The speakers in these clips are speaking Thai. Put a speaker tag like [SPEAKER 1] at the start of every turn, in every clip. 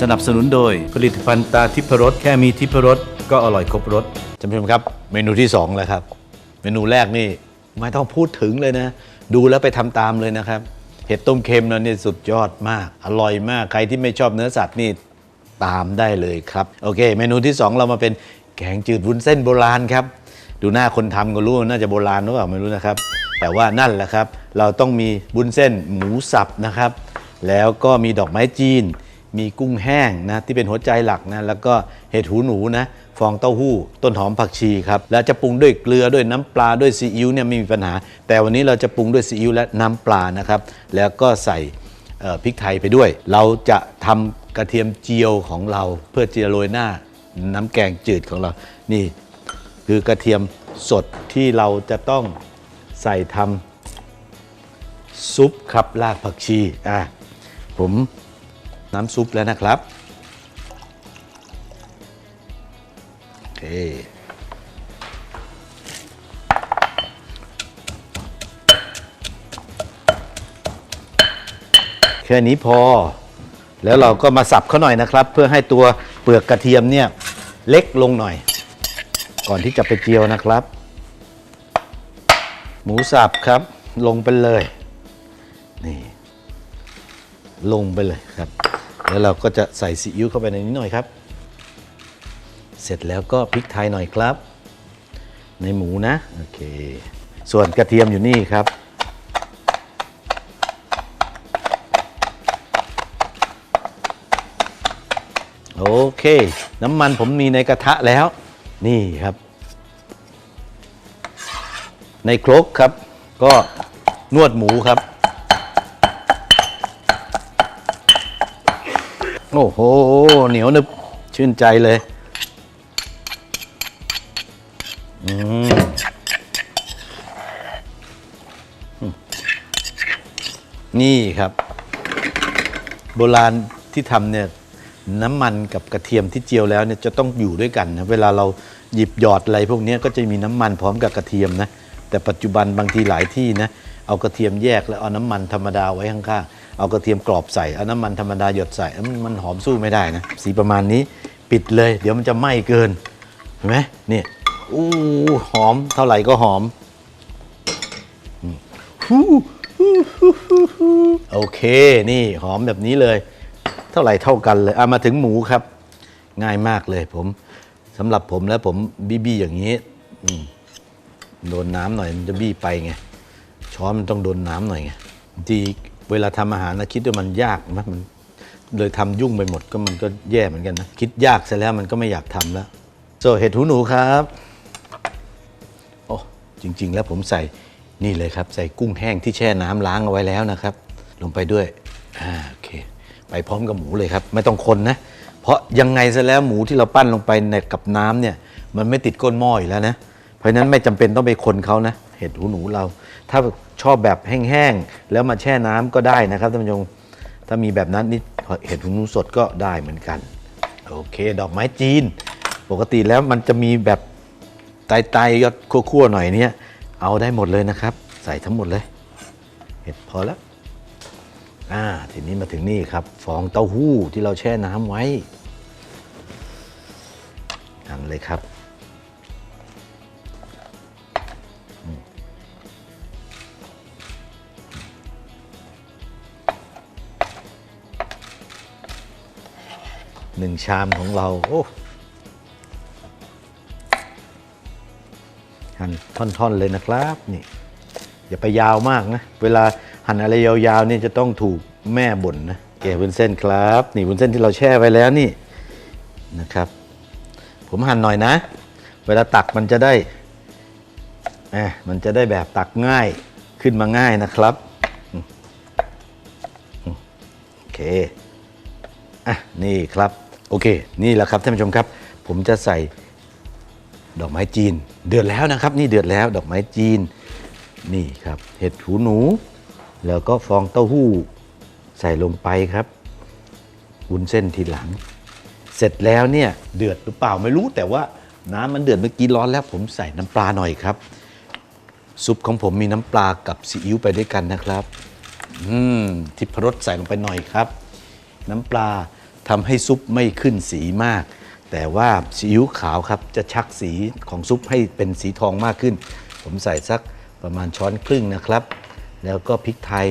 [SPEAKER 1] สนับสนุนโดยผลิตภัณฑ์ตาทิพรสแค่มีทิพรสก็อร่อยครบรส
[SPEAKER 2] ท่านผู้ชมครับ เมนูที่2แล้วครับ เมนูแรกนี่ไม่ต้องพูดถึงเลยนะ ดูแล้วไปทำตามเลยนะครับ เห็ดต้มเค็มนะนี่สุดยอดมาก อร่อยมาก ใครที่ไม่ชอบเนื้อสัตว์นี่ตามได้เลยครับ โอเค เมนูที่ 2 เรามาเป็นแกงจืดวุ้นเส้นโบราณครับ ดูหน้าคนทำก็รู้ว่าน่าจะโบราณหรือเปล่าไม่รู้นะครับ แต่ว่านั่นแหละครับ เราต้องมีวุ้นเส้นหมูสับนะครับ แล้วก็มีดอกไม้จีน มีกุ้งแห้งนะที่เป็นหัวใจหลักนะแล้วก็เห็ดหูหนูนะฟองเต้าหู้ ต้นหอมผักชีครับแล้วจะปรุงด้วยเกลือด้วยน้ำปลาด้วยซีอิ๊วเนี่ยไม่มีปัญหา แต่วันนี้เราจะปรุงด้วยซีอิ๊วและน้ำปลานะครับแล้วก็ใส่พริกไทยไปด้วย เราจะทำกระเทียมเจียวของเราเพื่อจะโรยหน้าน้ำแกงจืดของเรานี่ คือกระเทียมสดที่เราจะต้องใส่ทำซุปครับรากผักชีอะผม น้ำซุปแล้วนะครับโอเคแค่นี้พอ แล้วเราก็มาสับเขาหน่อยนะครับ เพื่อให้ตัวเปลือกกระเทียมเนี่ยเล็กลงหน่อย ก่อนที่จะไปเจียวนะครับ หมูสับครับ ลงไปเลย นี่ ลงไปเลยครับ แล้วเราก็จะใส่ซีอิ๊วเข้าไปในนี้หน่อยครับ เสร็จแล้วก็พริกไทยหน่อยครับ ในหมูนะโอเค ส่วนกระเทียมอยู่นี่ครับ โอเค น้ำมันผมมีในกระทะแล้ว นี่ครับ ในครกครับ ก็นวดหมูครับ โอ้โห เหนียวนึบชื่นใจเลย อืมนี่ครับ โบราณที่ทำเนี่ยน้ำมันกับกระเทียมที่เจียวแล้วเนี่ยจะต้องอยู่ด้วยกันนะเวลาเราหยิบหยอดอะไรพวกนี้ก็จะมีน้ำมันพร้อมกับกระเทียมนะแต่ปัจจุบันบางทีหลายที่นะเอากระเทียมแยกแล้วเอาน้ำมันธรรมดาไว้ข้างๆ เอากระเทียมกรอบใส่เอาน้ำมันธรรมดาหยดใส่มันมันหอมสู้ไม่ได้นะสีประมาณนี้ปิดเลย เดี๋ยวมันจะไหม้เกินเห็นไหมนี่อู้หอมเท่าไหร่ก็หอมโอเคนี่หอมแบบนี้เลย เท่าไหร่เท่ากันเลยอะมาถึงหมูครับ ง่ายมากเลยผมสำหรับผมแล้วผมบี้บี้อย่างนี้โดนน้ำหน่อยมันจะบี้ไปไงช้อนมันต้องโดนน้ำหน่อยไงบางที เวลาทำอาหารนะคิดว่ามันยากนะมันเลยทำยุ่งไปหมดก็มันก็แย่เหมือนกันนะ คิดยากเสร็จแล้วมันก็ไม่อยากทำแล้วโซเห็ดหูหนูครับโอ้จริง ๆ แล้วผมใส่นี่เลยครับ ใส่กุ้งแห้งที่แช่น้ำล้างเอาไว้แล้วนะครับ ลงไปด้วยอ่าโอเค ไปพร้อมกับหมูเลยครับ ไม่ต้องคนนะ เพราะยังไงซะแล้วหมูที่เราปั้นลงไปในกับน้ำเนี่ย มันไม่ติดก้นหม้ออยู่แล้วนะ เพราะฉะนั้นไม่จำเป็นต้องไปคนเขานะ เห็ดหูหนูเรา ถ้าชอบแบบแห้งๆแล้วมาแช่น้ำก็ได้นะครับท่านผู้ชมถ้ามีแบบนั้นนี่เห็ดหูหนูสดก็ได้เหมือนกันโอเค ดอกไม้จีน ปกติแล้วมันจะมีแบบไตไตยอดคั่วๆหน่อยเนี่ยเอาได้หมดเลยนะครับ ใส่ทั้งหมดเลย เห็ดพอแล้วอ่าทีนี้มาถึงนี่ครับ ฟองเต้าหู้ที่เราแช่น้ำไว้นั่นเลยครับ หนึ่งชามของเรา โอ้หั่นท่อนๆเลยนะครับนี่อย่าไปยาวมากนะ เวลาหั่นอะไรยาวๆนี่จะต้องถูกแม่บ่นนะแกะวุ้นเส้นครับ นี่วุ้นเส้นที่เราแช่ไว้แล้วนี่นะครับ ผมหั่นหน่อยนะ เวลาตักมันจะได้แหมมันจะได้แบบตักง่ายขึ้นมาง่ายนะครับโอเคอะนี่ครับ โอเค นี่แหละครับท่านผู้ชมครับ ผมจะใส่ดอกไม้จีน เดือดแล้วนะครับ นี่เดือดแล้วดอกไม้จีน นี่ครับ เห็ดหูหนู แล้วก็ฟองเต้าหู้ ใส่ลงไปครับวุ้นเส้นทีหลัง เสร็จแล้วเนี่ยเดือดหรือเปล่าไม่รู้แต่ว่าน้ำมันเดือดเมื่อกี้ร้อนแล้ว ผมใส่น้ำปลาหน่อยครับ ซุปของผมมีน้ำปลากับซีอิ๊วไปด้วยกันนะครับ อืมทิพรสใส่ลงไปหน่อยครับ น้ำปลา ทำให้ซุปไม่ขึ้นสีมาก แต่ว่าซีอิ๊วขาวครับจะชักสีของซุปให้เป็นสีทองมากขึ้น ผมใส่สักประมาณช้อนครึ่งนะครับ แล้วก็พริกไทย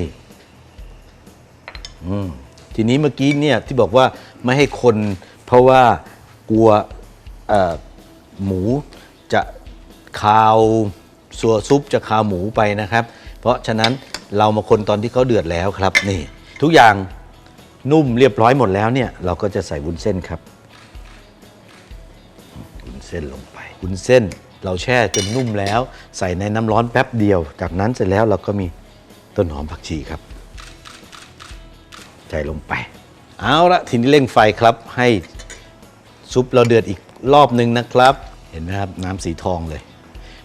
[SPEAKER 2] ทีนี้เมื่อกี้เนี่ยที่บอกว่าไม่ให้คนเพราะว่ากลัวหมูจะคาวสัวซุปจะคาวหมูไปนะครับ เพราะฉะนั้นเรามาคนตอนที่เขาเดือดแล้วครับนี่ ทุกอย่าง นุ่มเรียบร้อยหมดแล้วเนี่ยเราก็จะใส่วุ้นเส้นครับวุ้นเส้นลงไปวุ้นเส้นเราแช่จนนุ่มแล้ว ใส่ในน้ำร้อนแป๊บเดียว จากนั้นเสร็จแล้วเราก็มีต้นหอมผักชีครับ ใส่ลงไป เอาละทีนี้เร่งไฟครับ ให้ซุปเราเดือดอีกรอบหนึ่งนะครับ เห็นไหมครับน้ำสีทองเลย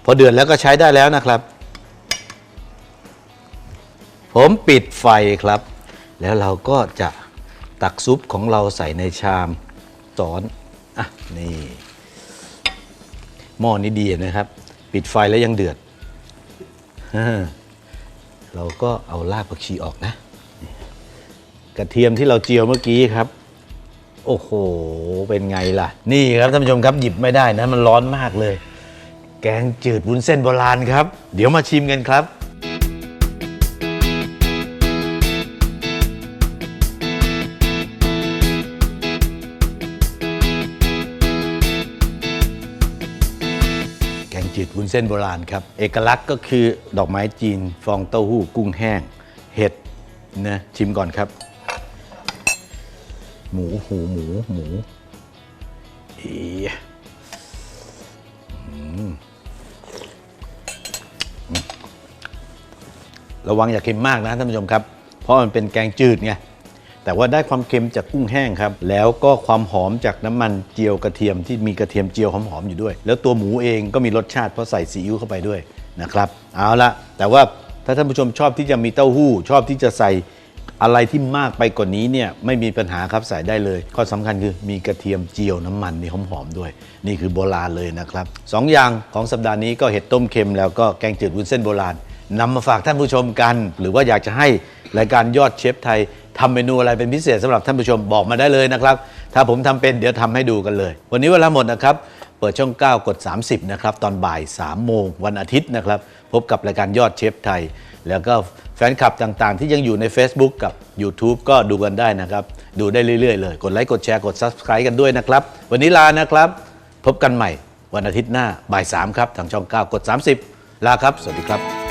[SPEAKER 2] พอเดือดแล้วก็ใช้ได้แล้วนะครับ ผมปิดไฟครับ แล้วเราก็จะ ตักซุปของเราใส่ในชามสอน อะ นี่หม้อนี้ดีนะครับ ปิดไฟแล้วยังเดือด เราก็เอารากผักชีออกนะ กระเทียมที่เราเจียวเมื่อกี้ครับ โอ้โห เป็นไงล่ะ นี่ครับท่านผู้ชมครับหยิบไม่ได้นะ มันร้อนมากเลย แกงจืดวุ้นเส้นโบราณครับ เดี๋ยวมาชิมกันครับ จืดวุ้นเส้นโบราณครับ เอกลักษณ์ก็คือดอกไม้จีน ฟองเต้าหู้กุ้งแห้ง เห็ดนะชิมก่อนครับ หมูหูหมูหมูอีอืมระวังอย่าเค็มมากนะท่านผู้ชมครับ เพราะมันเป็นแกงจืดไง แต่ว่าได้ความเค็มจากกุ้งแห้งครับ แล้วก็ความหอมจากน้ำมันเจียวกระเทียมที่มีกระเทียมเจียวหอมๆอยู่ด้วย แล้วตัวหมูเองก็มีรสชาติเพราะใส่ซีอิ๊วเข้าไปด้วยนะครับ เอาละแต่ว่าถ้าท่านผู้ชมชอบที่จะมีเต้าหู้ ชอบที่จะใส่อะไรที่มากไปกว่านนี้เนี่ยไม่มีปัญหาครับใส่ได้เลยข้อสำคัญคือมีกระเทียมเจียวน้ำมันนี่หอมๆด้วย นี่คือโบราณเลยนะครับสองอย่างของสัปดาห์นี้ก็เห็ดต้มเค็มแล้วก็แกงจืดวุ้นเส้นโบราณ นำมาฝากท่านผู้ชมกัน หรือว่าอยากจะให้รายการยอดเชฟไทยทำเมนูอะไรเป็นพิเศษสำหรับท่านผู้ชมบอกมาได้เลยนะครับ ถ้าผมทำเป็นเดี๋ยวทำให้ดูกันเลย วันนี้เวลาหมดนะครับ เปิดช่อง 9 กด 30 นะครับ ตอนบ่าย 3 โมงวันอาทิตย์นะครับ พบกับรายการยอดเชฟไทย แล้วก็แฟนคลับต่างๆ ที่ยังอยู่ใน Facebook กับ YouTube ก็ดูกันได้นะครับ ดูได้เรื่อยๆ เลย กดไลค์กดแชร์กด Subscribe กันด้วยนะครับ วันนี้ลานะครับ พบกันใหม่วันอาทิตย์หน้าบ่าย3ครับทางช่อง 9 กด 30 ลาครับ สวัสดีครับ